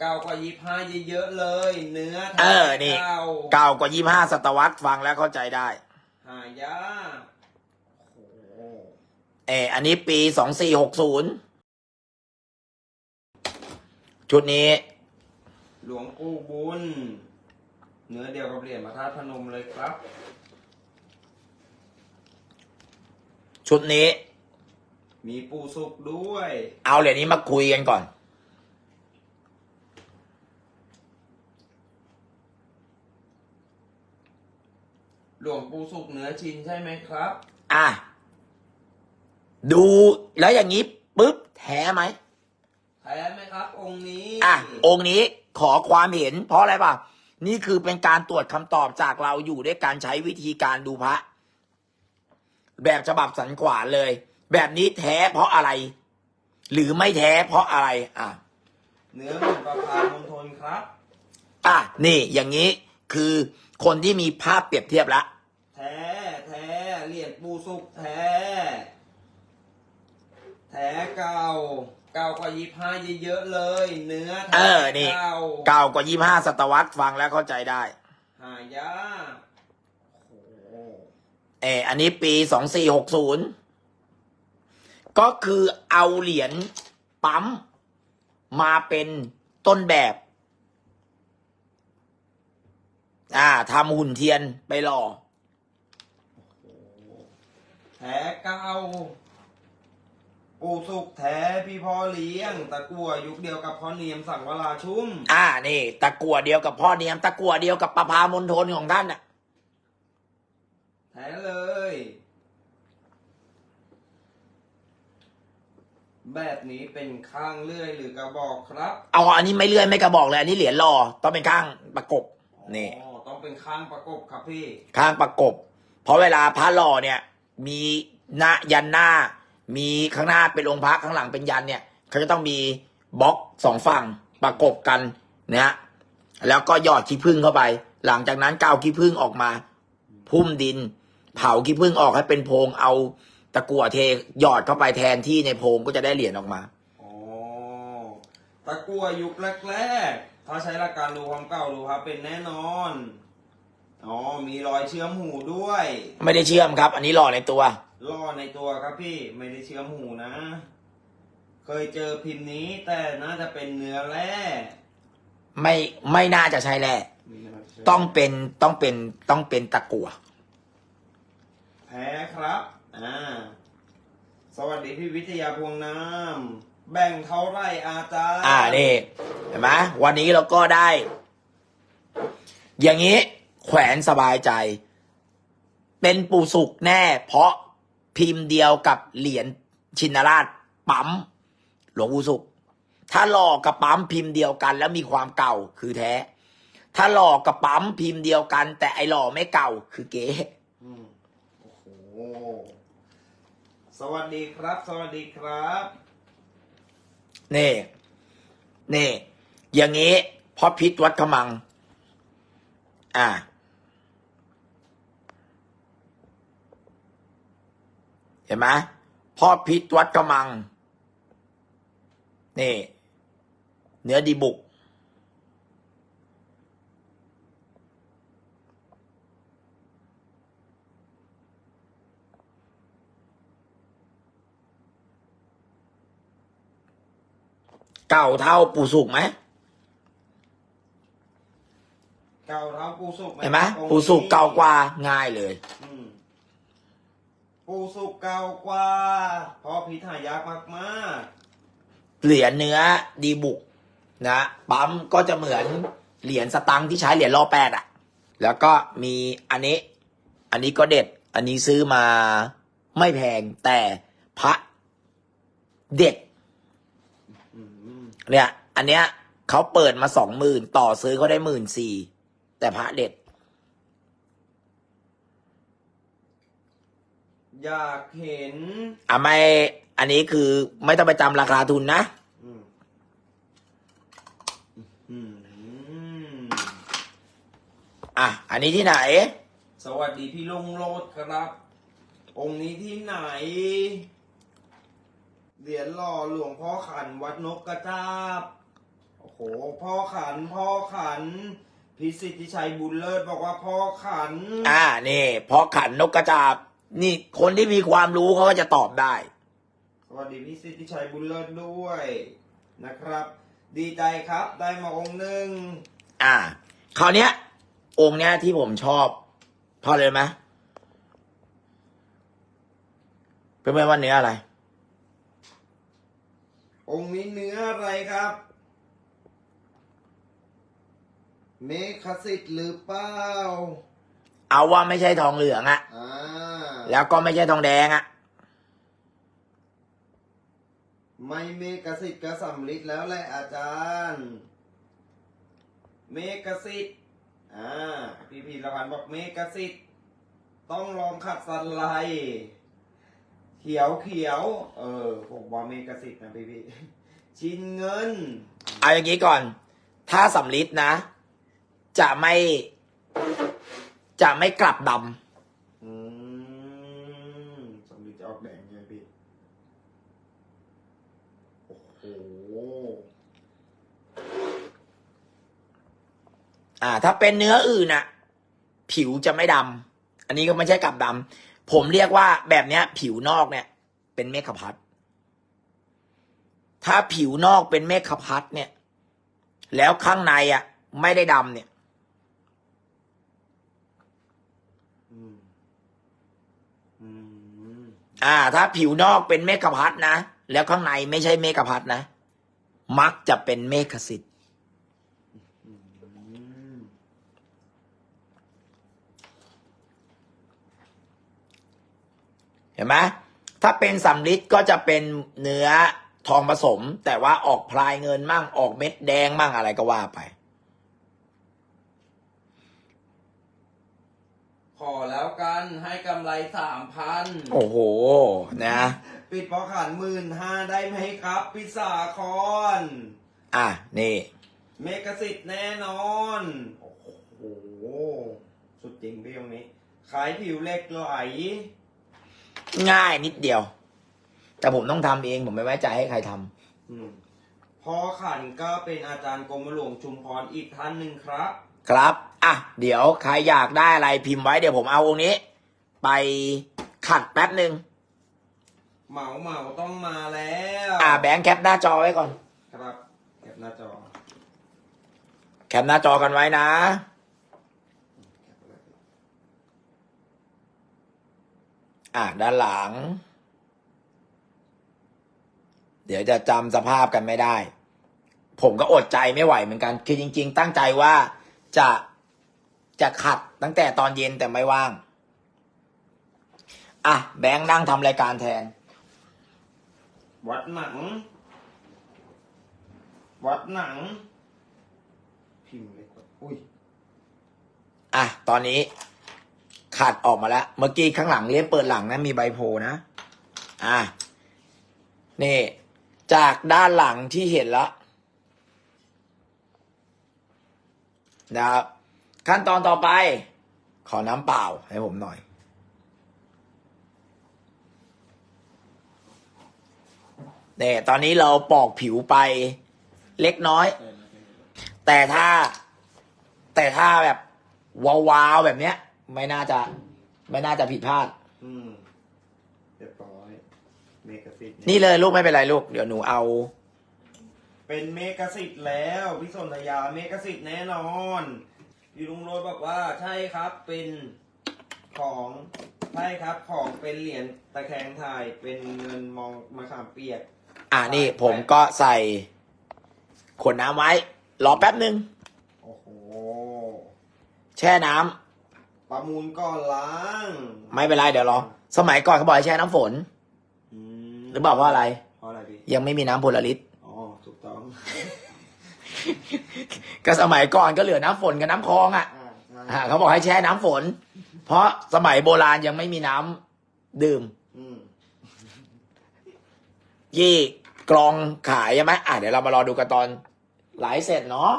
เก่ากว่ายี่ห้าเยอะๆเลย เนื้อเออนี่ เก่าเก่ากว่ายี่ห้าศตวรรษฟังแล้วเข้าใจได้ หายากโอ้โหเอออันนี้ปีสองสี่หกศูนย์ชุดนี้ หลวงปู่บุญ เนื้อเดียวกับเหรียญพระธาตุพนมเลยครับ ชุดนี้ มีปู่สุกด้วย เอาเหรียญนี้มาคุยกันก่อน หลวงปู่สุกเนื้อชินใช่ไหมครับ อะ ดูแล้วอย่างนี้ปุ๊บแท้ไหมแท้ไหมครับ องค์นี้ อะ องค์นี้ขอความเห็น เพราะอะไรป่ะ นี่คือเป็นการตรวจคำตอบจากเราอยู่ด้วยการใช้วิธีการดูพระ แบบฉบับสันขวานเลย แบบนี้แท้เพราะอะไร หรือไม่แท้เพราะอะไร อะ เนื้อเหมือนประพามณฑลครับ อะ นี่อย่างนี้คือคนที่มีภาพเปรียบเทียบละแท้แท้เหรียญปูสุกแท้ แท้เก่า เก่ากว่ายี่ห้าเยอะๆเลย เนื้อเอแท้อนี่ เก่าเก่ากว่ายี่ห้าศตวรรษฟังแล้วเข้าใจได้ หายากโอ้โหเอออันนี้ปีสองสี่หกศูนย์ก็คือเอาเหรียญปั๊ม มาเป็นต้นแบบ อ่าทำหุ่นเทียนไปหล่อ แท้เก่าปูสุกแท้พี่พ่อเลี้ยง ตะกั่วยุคเดียวกับพ่อเนียมสังวราชุ่ม อ่านี่ ตะกัวเดียวกับพ่อเนียม ตะกัวเดียวกับประพามณฑลของท่านน่ะแท้เลย แบบนี้เป็นข้างเลื่อยหรือกระบอกครับเอาอันนี้ไม่เลื่อยไม่กระบอกเลยอันนี้เหรียญหล่อต้องเป็นข้างประกบนี่ อ๋อต้องเป็นข้างประกบครับพี่ ข้างประกบ เพราะเวลาพระหล่อเนี่ย มีหน้ายันหน้า มีข้างหน้าเป็นองค์พระข้างหลังเป็นยันเนี่ยเขาจะต้องมีบล็อกสองฝั่งประกบกันนะฮะแล้วก็หยอดขี้ผึ้งเข้าไป หลังจากนั้นกาวขี้ผึ้งออกมา พุ่มดิน เผาขี้ผึ้งออกให้เป็นโพรงเอาตะกั่วเทหยอดเข้าไปแทนที่ในโพรงก็จะได้เหรียญออกมา อ๋อตะกั่วยุคแรกๆ ถ้าใช้หลักการดูความเก่าดูครับเป็นแน่นอน อ๋อ มีรอยเชื่อมหูด้วย ไม่ได้เชื่อมครับ อันนี้หล่อในตัว ล่อในตัวครับพี่ไม่ได้เชื่อมหูนะ เคยเจอพิมพ์นี้แต่น่าจะเป็นเนื้อแร่ไม่ไม่น่าจะใช่แหละต้องเป็นต้องเป็นต้องเป็นตะกั่วแพ้ครับ อ่า สวัสดีพี่วิทยาพวงน้ำแบ่งเท่าไหรอาจารย์อ่านี่เห็นไหมวันนี้เราก็ได้ อย่างนี้ แขวนสบายใจ เป็นปูสุกแน่ เพราะพิมพ์เดียวกับเหรียญชินราชปั๊มหลวงปู่สุกถ้าหลอกกับปั๊มพิมพ์เดียวกัน แล้วมีความเก่าคือแท้ ถ้าหลอกกับปั๊มพิมพ์เดียวกัน แต่ไอหล่อไม่เก่าคือเก๋อืมโอ้โหสวัสดีครับ สวัสดีครับนี่นี่ อย่างนี้พอพิษวัดขมัง อ่า เห็นไหมพ่อพิษวัดกระมัง นี่ เนื้อดีบุก เก่าเท่าปูสุกไหมเก่าเท้าปูสุกเห็นไหมองค์ปูสุกเก่ากว่าง่ายเลย อืม ปูสุกเก่ากว่า เพราะพิษหายากมากเหรียญเนื้อดีบุกนะปั๊มก็จะเหมือนเหรียญสตังค์ที่ใช้เหรียญล่อแปดอะแล้วก็มีอันนี้ อันนี้ก็เด็ด อันนี้ซื้อมาไม่แพงแต่พระเด็ด ๆอืมเนี่ย อันเนี้ยเขาเปิดมาสองหมื่นต่อซื้อเขาได้หมื่นสี่แต่พระเด็ด อยากเห็น อะไม่ อันนี้คือไม่ต้องไปจำราคาทุนนะ อืมอืมอะ อันนี้ที่ไหน สวัสดีพี่ลุงโรดครับ องค์นี้ที่ไหน เหรียญหล่อหลวงพ่อขันวัดนกกระจาบ โอ้โห พ่อขัน พ่อขัน พิสิทธิชัยบุญเลิศบอกว่าพ่อขัน อ่า นี่พอขันนกกระจาบ นี่คนที่มีความรู้เขาก็จะตอบได้ สวัสดีพี่สิทธิชัยบุญเลิศด้วยนะครับ ดีใจครับได้มาองค์หนึ่งอ่า คราวเนี้ย องค์เนี้ยที่ผมชอบเพราะเลยไหมเป็นไม่ว่าเนื้ออะไร องค์นี้เนื้ออะไรครับ เมฆสิทธิ์หรือเปล่า เอาว่าไม่ใช่ทองเหลืองอะอ่าแล้วก็ไม่ใช่ทองแดงอะไม่เมฆสิทธิ์ก็สำลิดแล้วแหละอาจารย์ เมฆสิทธิ์อ่าพี่พีรพันธ์บอกเมฆสิทธิ์ต้องลองขัดสันไลด์เขียวเขียว เออผมว่าเมฆสิทธิ์นะพี่พี่ชินเงิน เอาอย่างนี้ก่อน ถ้าสำลิดนะ จะไม่ จะไม่กลับดอืมสำลิดจะออกแดงใช่ไหมพี่ โอ้โหำอ่า ถ้าเป็นเนื้ออื่นอะผิวจะไม่ดำอันนี้ก็ไม่ใช่กลับดำผมเรียกว่าแบบเนี้ย ผิวนอกเนี่ย เป็นเมฆพัดถ้าผิวนอกเป็นเมฆพัดเนี่ย แล้วข้างในอะไม่ได้ดำเนี่ย อืม อืม อ่า ถ้าผิวนอกเป็นเมฆพัดนะ แล้วข้างในไม่ใช่เมฆพัดนะ มักจะเป็นเมฆสิทธิ์เห็นไหมถ้าเป็นสำลิดก็จะเป็นเนื้อทองผสม แต่ว่าออกพลายเงินมั่งออกเม็ดแดงมั่งอะไรก็ว่าไป ข อแล้วกันให้กำไรสามพันโอ้โห นะ ปิดพอขันหมื่นห้าได้ไหมครับ พิสาคอนอะ นี่ เมกสิทธิ์แน่นอน โอ้โห สุดจริงพี่ตรงนี้ ขายผิวเหล็กไหล ง่ายนิดเดียว แต่ผมต้องทำเองผมไม่ไว้ใจให้ใครทำอืมพอขันก็เป็นอาจารย์กรมหลวงชุมพรอีกท่านหนึ่งครับครับ อะเดี๋ยวใครอยากได้อะไรพิมพ์ไว้เดี๋ยวผมเอาองค์นี้ ไปขัดแป๊บหนึ่งเหมาเหมาต้องมาแล้วอะแบงค์แคปหน้าจอไว้ก่อน ครับแคปหน้าจอแคปหน้าจอกันไว้นะ อะด้านหลัง เดี๋ยวจะจำสภาพกันไม่ได้ ผมก็อดใจไม่ไหวเหมือนกัน คือจริง ๆ ตั้งใจว่าจะ จะขัดตั้งแต่ตอนเย็นแต่ไม่ว่าง อะ แบงค์นั่งทำรายการแทน วัดหนัง วัดหนัง พิมพ์เล็กกว่าอุ้ย อะ ตอนนี้ขัดออกมาแล้ว เมื่อกี้ข้างหลังเรียบเปิดหลังนะ มีใบโพลนะ อะ นี่ จากด้านหลังที่เห็นแล้วนะครับ ขั้นตอนต่อไป ขอน้ำเปล่าให้ผมหน่อย เนี่ยตอนนี้เราปอกผิวไปเล็กน้อย แต่ถ้า แต่ถ้าแบบวาวๆแบบเนี้ย ไม่น่าจะ ไม่น่าจะผิดพลาด อืมเรียบร้อยเมกสิทธิ์นี่เลยลูกไม่เป็นไรลูก เดี๋ยวหนูเอา เป็นเมกสิทธิ์แล้วพี่สนธยาเมกสิทธิ์แน่นอน พี่ลุงโรยบอกว่าใช่ครับเป็นของใช่ครับของเป็นเหรียญตะแคงถ่ายเป็นเงินมองมะขามเปียก อ่านี่ผมก็ใส่ขวดน้ำไว้ รอแป๊บหนึ่งโอ้โหแช่น้ำประมูลก่อนล้างไม่เป็นไรเดี๋ยวรอ สมัยก่อนเขาบอกให้แช่น้ำฝนอืมหรือบอกว่าอะไร เพราะอะไรพี่ยังไม่มีน้ำโพลาริสอ๋อถูกต้อง ก็สมัยก่อนก็เหลือน้ำฝนกับน้ำคลองอะอ่าใช่อ่าเขาบอกให้แช่น้ำฝน เพราะสมัยโบราณยังไม่มีน้ำดื่ม อืมยี่กรองขายใช่ไหมอะเดี๋ยวเรามารอดูกันตอนไหลฟ์เสร็จเนาะ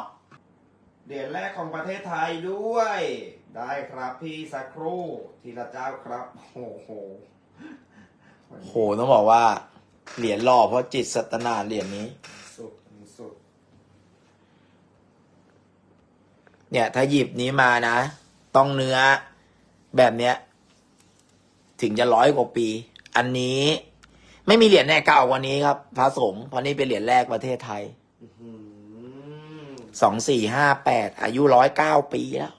เหรียญแรกของประเทศไทยด้วย ได้ครับพี่สักครู่ทีละเจ้าครับโอ้โหโหต้องบอกว่า เหรียญหล่อเพราะจิตสัตนาเหรียญนี้ สุดสุด เนี่ย ถ้าหยิบนี้มานะ ต้องเนื้อแบบเนี้ย ถึงจะร้อยกว่าปี อันนี้ไม่มีเหรียญแน่เก่ากว่านี้ครับ พระสงฆ์เพราะนี่เป็นเหรียญแรกประเทศไทยอื้อหือสองสี่ห้าแปดอายุร้อยเก้าปีแล้ว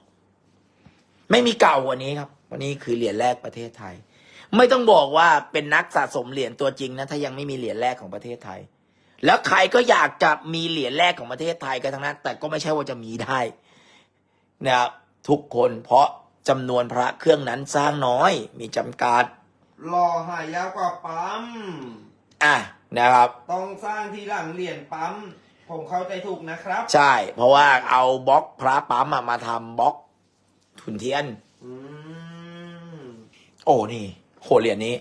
ไม่มีเก่ากว่านี้ครับ วันนี้คือเหรียญแรกประเทศไทย ไม่ต้องบอกว่าเป็นนักสะสมเหรียญตัวจริงนะถ้ายังไม่มีเหรียญแรกของประเทศไทย แล้วใครก็อยากจะมีเหรียญแรกของประเทศไทยกันทั้งนั้น แต่ก็ไม่ใช่ว่าจะมีได้ นะครับทุกคนเพราะจำนวนพระเครื่องนั้นสร้างน้อยมีจำกัดหล่อหายากกว่าปั๊ม อะนะครับ ต้องสร้างทีหลังเหรียญปั๊ม ผมเข้าใจถูกนะครับ ใช่ เพราะว่าเอาบล็อกพระปั๊มอะมาทำบล็อกทุนเทียน อืมโอ้นี่โหเหรียญนี้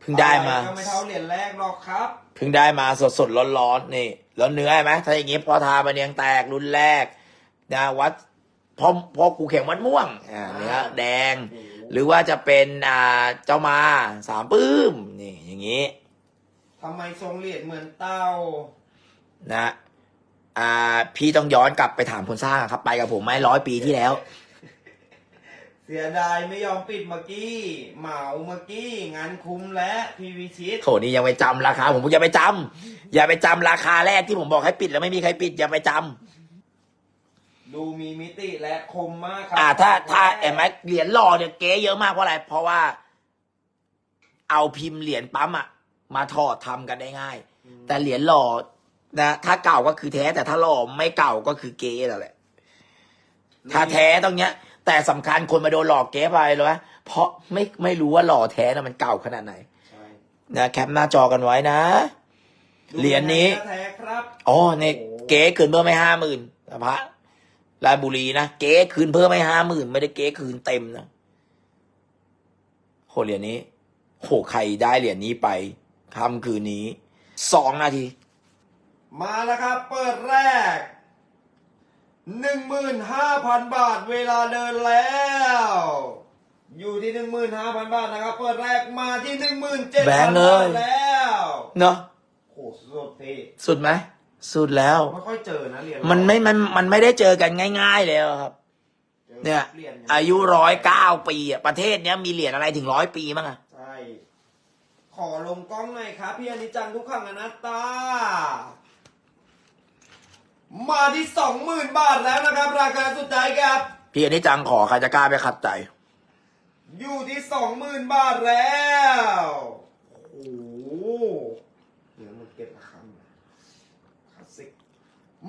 เพิ่งได้มาอะไรก็ไม่เท่าเหรียญแรกหรอกครับ เพิ่งได้มาสดสดร้อนร้อนๆนี่ แล้วเนื้อเห็นไหมถ้าอย่างงี้พอทามาเนียงแตกรุ่นแรกนะวัด พ่อพ่อกูแข่งวัดม่วงอ่าเนื้อแดงโอ้โหหรือว่าจะเป็นอ่าเจ้ามาสามปื้มนี่อย่างงี้ทำไมทรงเหรียญเหมือนเต้า นะอ่าพี่ต้องย้อนกลับไปถามคนสร้างอะครับ ไปกับผมไหมร้อยปีที่แล้ว เสียดายไม่ยอมปิดเมื่อกี้ เหมาเมื่อกี้งานคุ้มและพีวีชิต โถนี่ยังไปจำราคา ผมอย่าไปจำอย่าไปจำราคาแรกที่ผมบอกให้ปิดแล้วไม่มีใครปิดอย่าไปจำ ดูมีมิติและคมมากครัอ่าถ้าถ้าเอ็มเเหรียญหล่อเนี่ยเก๊เยอะมากเพราะอะไร เพราะว่า เอาพิมพ์เหรียญปั๊มอะมาถอดทำกันได้ง่าย แต่เหรียญหล่อนะถ้าเก่าก็คือแท้ แต่ถ้าหล่อไม่เก่าก็คือเก๊นั่นแหละ ถ้าแท้ตรงเนี้ย แต่สำคัญคนมาโดนหลอกเก๊ไปเลยว่าเพราะไม่ไม่รู้ว่าหล่อแท้นะมันเก่าขนาดไหนใช่นะแคปหน้าจอกันไว้นะ เหรียญนี้แท้ครับอ๋อเนี่ยโอ้โหเก๊คืนเพิ่มไม่ห้าหมื่นพระ ราชบุรีนะเก๊คืนเพิ่มไม่ห้าหมื่นไม่ได้เก๊คืนเต็มนะโหเหรียญนี้โหใครได้เหรียญนี้ไปค่ำคืนนี้สองนาที มาแล้วครับ เปิดแรกหนึ่งหมื่นห้าพันบาทเวลาเดินแล้ว อยู่ที่หนึ่งหมื่นห้าพันบาทนะครับ เปิดแรกมาที่หนึ่งหมื่นเจ็ดแบพังนค์เลบายทแล้ว เนาะโหสุดพี่สุดไหม สุดแล้ว ไม่ค่อยเจอนะเหรียญมันไม่มันมันไม่ได้เจอกันง่าย ๆ แล้วครับจอเนี่ยหรีญงอายุร้อยเก้าปีอะประเทศเนี้ยมีเหรียญอะไรถึงร้อยปีมั้งอะใช่ขอลงกล้องหน่อยครับพี่อนิจจังทุกขังอนัตตา มาที่สองหมื่นบาทแล้วนะครับ ราคาสุดท้ายครับพี่อันนี้จังขอใครจะกล้าไปขัดใจ อยู่ที่สองหมื่นบาทแล้วโอ้โหเดี๋ยวมันเก็บราคามาคลาสสิก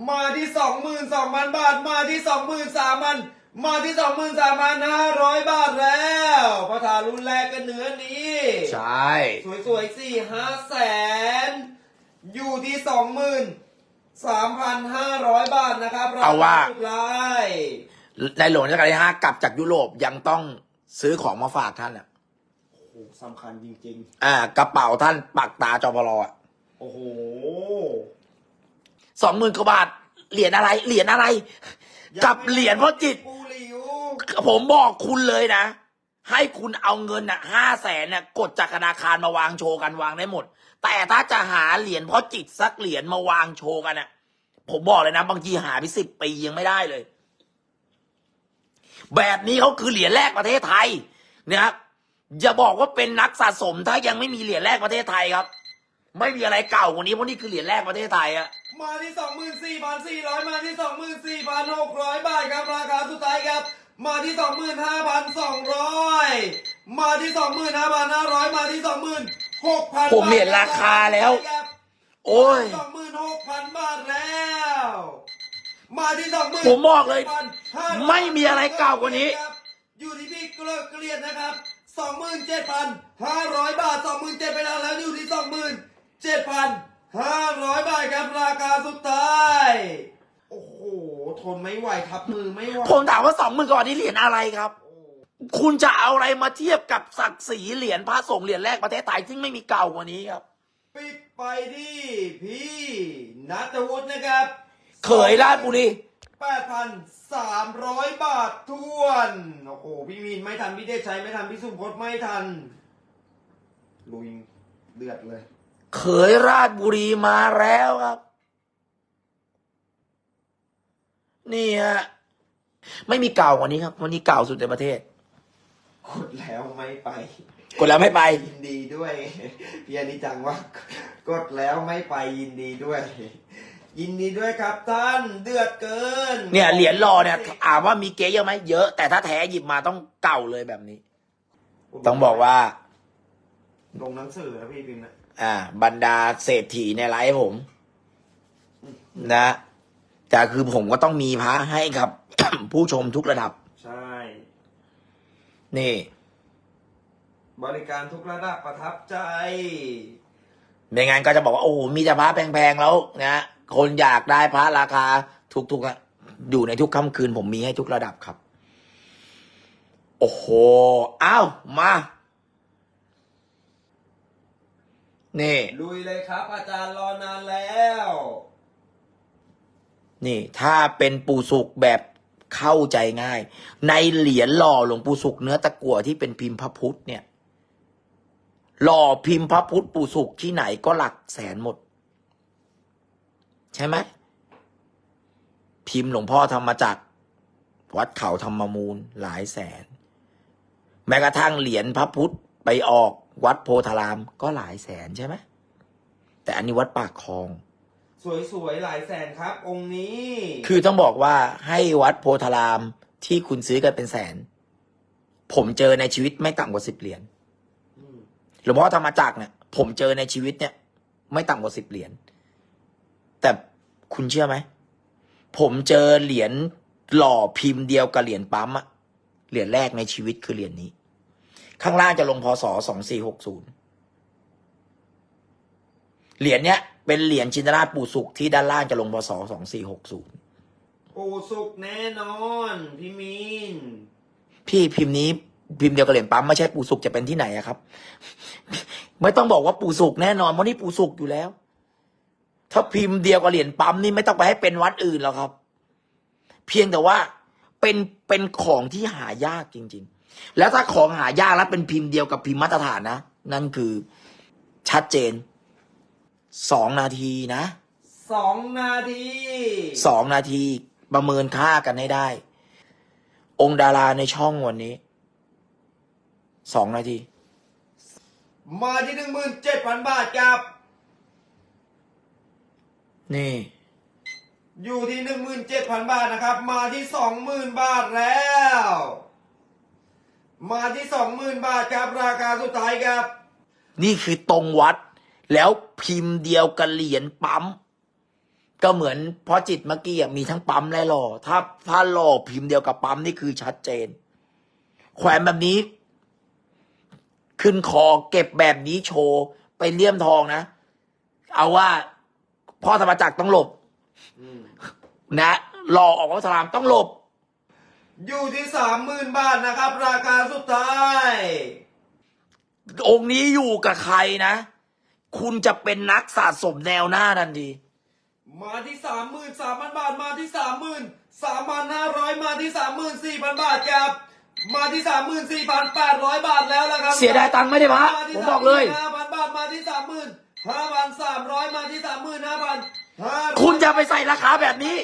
มาที่สองหมื่นสองพันบาท มาที่สองหมื่นสามพันมาที่สองหมื่นสามพันห้าร้อยบาทแล้วพระธารุ่นแรกกันเนื้อนี้ใช่สวยๆสี่ห้าแสนอยู่ที่สองหมื่นสามพันห้าร้อยบาทนะครับรคเอาว่าสุดท้ายในหลวงรัชกาลที่ห้ากลับจากยุโรปยังต้องซื้อของมาฝากท่านอะโอ้โหสำคัญจริงอ่ากระเป๋าท่านปักตาจอพลอะๆโอ้โห สองหมื่นกว่าบาท เหรียญอะไร เหรียญอะไร กับเหรียญพ่อจิตปูหลิวผมบอกคุณเลยนะ ให้คุณเอาเงินน่ะห้าแสนน่ะกดจากธนาคารมาวางโชว์กันวางได้หมด แต่ถ้าจะหาเหรียญพ่อจิตสักเหรียญมาวางโชว์กันน่ะ ผมบอกเลยนะ บางทีหาไปสิบปียังไม่ได้เลย แบบนี้เขาคือเหรียญแรกประเทศไทยนะครับอย่าบอกว่าเป็นนักสะสมถ้ายังไม่มีเหรียญแรกประเทศไทยครับ ไม่มีอะไรเก่ากว่านี้เพราะนี่คือเหรียญแรกประเทศไทยอะ มาที่สองหมื่นสี่พันสี่ร้อยมาที่สองหมื่นสี่พันหกร้อยบาทครับราคาสุดท้ายครับ มาที่สองหมื่นห้าพันสองร้อยมาที่สองหมื่นห้าพันห้าร้อยมาที่สองหมื่นหกพันผมเห็นราคาแล้ว โอ้ยสองหมื่นหกพันบาทแล้ว มาที่สองหมื่นผมบอกเลย ไม่มีอะไรเก่ากว่านี้ อยู่ที่พี่เกลิกเกลียดนะครับสองหมื่นเจ็ดพันห้าร้อยบาทสองหมื่นเจ็ดไปแล้วแล้วอยู่ที่ส องหมื่นเจ็ดพันห้าร้อยบาทครับราคาสุดท้าย โอ้โห ทนไม่ไหวทับมือไม่ไหวผมถามว่าสองหมื่นก่อนนี้เหรียญอะไรครับโอ้คุณจะเอาอะไรมาเทียบกับศักดิ์ศรีเหรียญพระสงฆ์เหรียญแรกประเทศไทยซึ่งไม่มีเก่ากว่านี้ครับ ปิดไปที่พี่นัทวุฒินะครับเขยราชบุรีแปดพันสามร้อยบาททวน โอ้โห พี่มีนไม่ทัน พี่เดชชัยไม่ทัน พี่สุพจน์ไม่ทัน ลุยเดือดเลย เขยราชบุรีมาแล้วครับ นี่ฮะไม่มีเก่ากว่านี้ครับ วันนี้เก่าสุดในประเทศ กดแล้วไม่ไป กดแล้วไม่ไป ยินดีด้วยพี่อนิจังว่า กดแล้วไม่ไปยินดีด้วย ยินดีด้วยครับท่านเดือดเกินเนี่ยเหรียญรอเนี่ยถามว่ามีเก๊เยอะไหมเยอะ แต่ถ้าแท้หยิบมาต้องเก่าเลยแบบนี้ ต้องบอกว่า ลงหนังสือนะพี่พิมพ์นะ อ่า บรรดาเศรษฐีในไลฟ์ผม นะแต่คือผมก็ต้องมีพระให้กับ ผู้ชมทุกระดับ ใช่ นี่ บริการทุกระดับประทับใจ ไม่งั้นก็จะบอกว่า โอ้โหมีแต่พระแพงๆแล้วนะคนอยากได้พระราคาถูกๆอะอยู่ในทุกค่ำคืน ผมมีให้ทุกระดับครับ โอ้โหอ้าวมา นี่ลุยเลยครับ อาจารย์รอนานแล้ว นี่ถ้าเป็นปูสุกแบบเข้าใจง่าย ในเหรียญหล่อหลวงปู่สุกเนื้อตะกั่วที่เป็นพิมพ์พระพุทธเนี่ย หล่อพิมพ์พระพุทธปู่สุกที่ไหนก็หลักแสนหมด ใช่ไหมพิมพ์หลวงพ่อธรรมจักร วัดเขาธรรมมูลหลายแสน แม้กระทั่งเหรียญพระพุทธไปออก วัดโพธารามก็หลายแสนใช่ไหมแต่อันนี้วัดปากคลอง สวยๆหลายแสนครับ องค์นี้ คือต้องบอกว่าให้วัดโพธารามที่คุณซื้อกันเป็นแสน ผมเจอในชีวิตไม่ต่ำกว่าสิบเหรียญมหลวงพ่อธรรมจักรเนี่ย ผมเจอในชีวิตเนี่ย ไม่ต่ำกว่าสิบเหรียญแต่คุณเชื่อไหมผมเจอเหรียญหล่อพิมพ์เดียวกับเหรียญปั๊มอะเหรียญแรกในชีวิตคือเหรียญนี้ ข้างล่างจะลงพศสองสี่หกศูนย์เหรียญเนี้ยเป็นเหรียญชินราชปู่สุขที่ด้านล่างจะลงพศสองสี่หกศูนย์ปูสุกแน่นอนพี่มีนพี่พิมพ์นี้พิมพ์เดียวกับเหรียญปั๊มไม่ใช่ปู่สุกจะเป็นที่ไหนอะครับ ไม่ต้องบอกว่าปู่สุกแน่นอนเพราะนี่ปู่สุกอยู่แล้ว ถ้าพิมพ์เดียวกับเหรียญปั๊มนี่ไม่ต้องไปให้เป็นวัดอื่นแล้วครับ เพียงแต่ว่าเป็นเป็นของที่หายากจริง ๆ แล้วถ้าของหายากแล้วเป็นพิมพ์เดียวกับพิมพ์มาตรฐานนะ นั่นคือชัดเจนสองนาทีนะสองนาทีสองนาทีประเมินค่ากันให้ได้ องค์ดาราในช่องวันนี้สองนาที มาที่หนึ่งหมื่นเจ็ดพันบาทครับ นี่ อยู่ที่หนึ่งหมื่นเจ็ดพันบาทนะครับ มาที่สองหมื่นบาทแล้ว มาที่สองหมื่นบาทครับราคาสุดท้ายครับ นี่คือตรงวัด แล้วพิมพ์เดียวกับเหรียญปั๊ม ก็เหมือนพอจิตเมื่อกี้อะมีทั้งปั๊มและหล่อ ถ้าถ้าหล่อพิมพ์เดียวกับปั๊มนี่คือชัดเจน แขวนแบบนี้ ขึ้นคอเก็บแบบนี้โชว์ไปเลี่ยมทองนะ เอาว่าพ่อธรรมจักรต้องหลบอืมนะหล่อออกวัดสลามต้องหลบ อยู่ที่สามหมื่นบาทนะครับ ราคาสุดท้าย องค์นี้อยู่กับใครนะ คุณจะเป็นนักสะสมแนวหน้าทันทีมาที่สามหมื่นสามพันบาทมาที่สามหมื่นสามพันห้าร้อยมาที่สามหมื่นสี่พันบาทครับมาที่สามหมื่นสี่พันแปดร้อยบาทแล้วละครับเสียดายตังค์ไม่ได้พระมาที่ผมบอกเลยห้าพันบาทมาที่สามหมื่นห้าพันสามร้อยมาที่สามหมื่นห้าพันห้าคุณจะไปใส่ราคาแบบนี้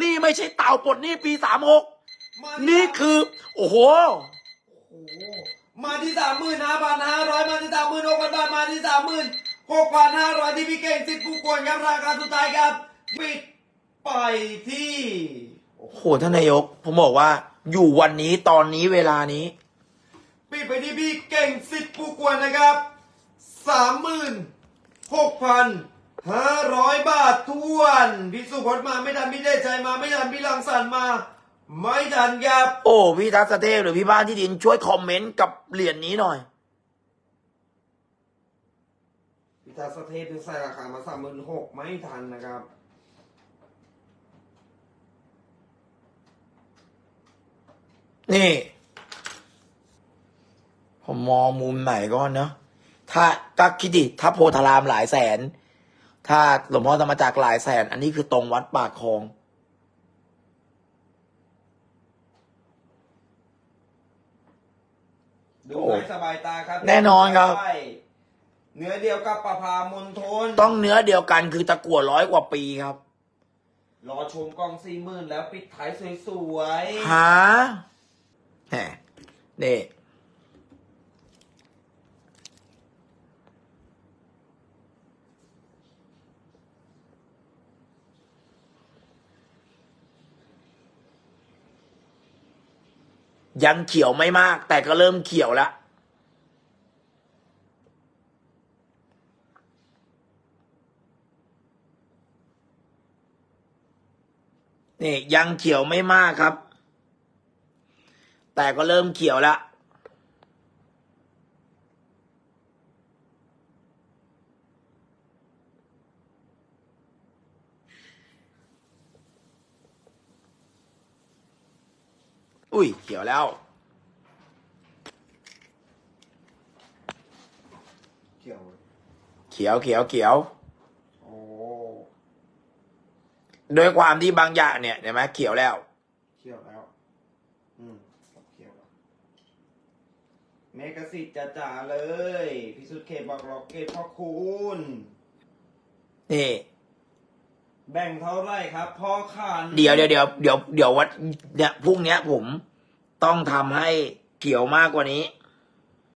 นี่ไม่ใช่เต่าปลดหนี่ปีสามหกมาที่ นี่คือโอ้โหโอ้โห มาที่สามหมื่นห้าพันห้าร้อยมาที่สามหมื่นหกพันบาทมาที่สามหมื่นหกพันห้าร้อยที่พี่เก่งสิทธิ์ผู้ควรครับราคาสุดท้ายครับปิดไปที่โอ้โหท่านนายก ผมบอกว่า อยู่วันนี้ตอนนี้เวลานี้ ปิดไปที่พี่เก่งสิทธิ์ผู้ควรนะครับสามหมื่นหกพันห้าร้อยบาททวนพี่สุพจน์มาไม่ทันพี่เดชใจมาไม่ทันพี่ลังสรรค์มา ไม่ทันครับ โอ้ พี่ทัศเทพหรือพี่บ้านที่ดินช่วยคอมเมนต์กับเหรียญนี้หน่อย พิทัศเทพใส่ราคามาสามหมื่นหกไม่ทันนะครับ นี่ ผมมองมุมไหนก่อนเนาะถ้าก็คิดดิถ้าโพธารามหลายแสน ถ้าหลวงพ่อธรรมจักรหลายแสน อันนี้คือตรงวัดปากคลอง ดูให้สบายตาครับแน่นอนครับใช่เนื้อเดียวกับประพามณฑลต้องเนื้อเดียวกันคือตะกั่วร้อยกว่าปีครับ รอชมกล้องสี่หมื่นแล้วปิดท้ายสวยหาแหมนี่ ยังเขียวไม่มาก แต่ก็เริ่มเขียวแล้วนี่ยังเขียวไม่มากครับ แต่ก็เริ่มเขียวแล้ว อุ้ย เขียวแล้วๆเขียว เขียวเขียวเขียวโอ้โดยความที่บางอย่างเนี่ยเห็นไหมเขียวแล้ว เขียวแล้ว อืมเขียวแล้วเมกสิทธิ์จ๋าๆเลย พิสุทธิ์เขตบอกล็อกเกตพ่อคุณนี่แบ่งเท่าไหร่ครับพ่อขันเดี๋ยวเดี๋ยวเดี๋ยวเดี๋ยวเดี๋ยววัดเนี่ยพรุ่งเนี้ยผม ต้องทำให้เขียวมากกว่านี้